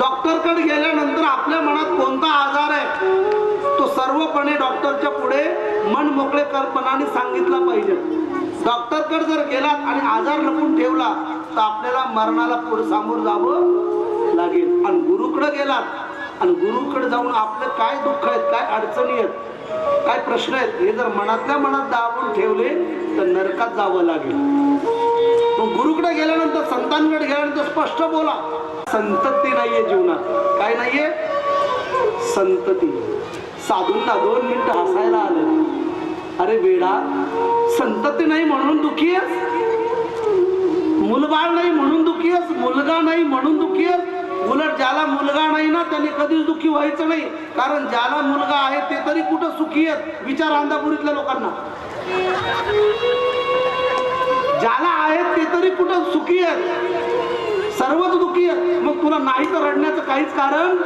डॉक्टरकडे गेल्यानंतर आपल्या मनात कोणता आजार आहे? तो सर्वपणे डॉक्टरच्या पुढे मन मोकळे कल्पनाने सांगितला पाहिजे. डॉक्टरकडे जर गेलात आणि आजार लपून ठेवला तर आपल्याला मरणाला पुढे सामोर जावं लागेल. आणि गुरुकडे गेलात आणि गुरुकडे जाऊन आपलं काय दुःख आहेत काय अडचणी आहेत काय प्रश्न आहेत हे जर मनातल्या मनात दाबून ठेवले तर नरकात जावं लागेल. मग गुरुकडे गेल्यानंतर संतांकडे गेल्यानंतर स्पष्ट बोला. संतती नाहीये जीवनात. काय नाहीये? संतती. साधूंना दोन मिनिट हसायला आलं. अरे वेडा संतती नाही म्हणून दुखी आहेस? मुलबाळ नाही म्हणून दुखी आहेस? मुलगा नाही म्हणून दुखी आहेस? उलट ज्याला मुलगा नाही ना त्याने कधीच दुखी व्हायचं नाही. कारण ज्याला मुलगा आहे ते तरी कुठं सुखी आहेत? विचार अंधापुरीतल्या लोकांना. ज्याला आहेत ते तरी कुठं सुखी आहेत? सर्वच दुखी आहे. मग तुला नाही तर रडण्याचं काहीच कारण?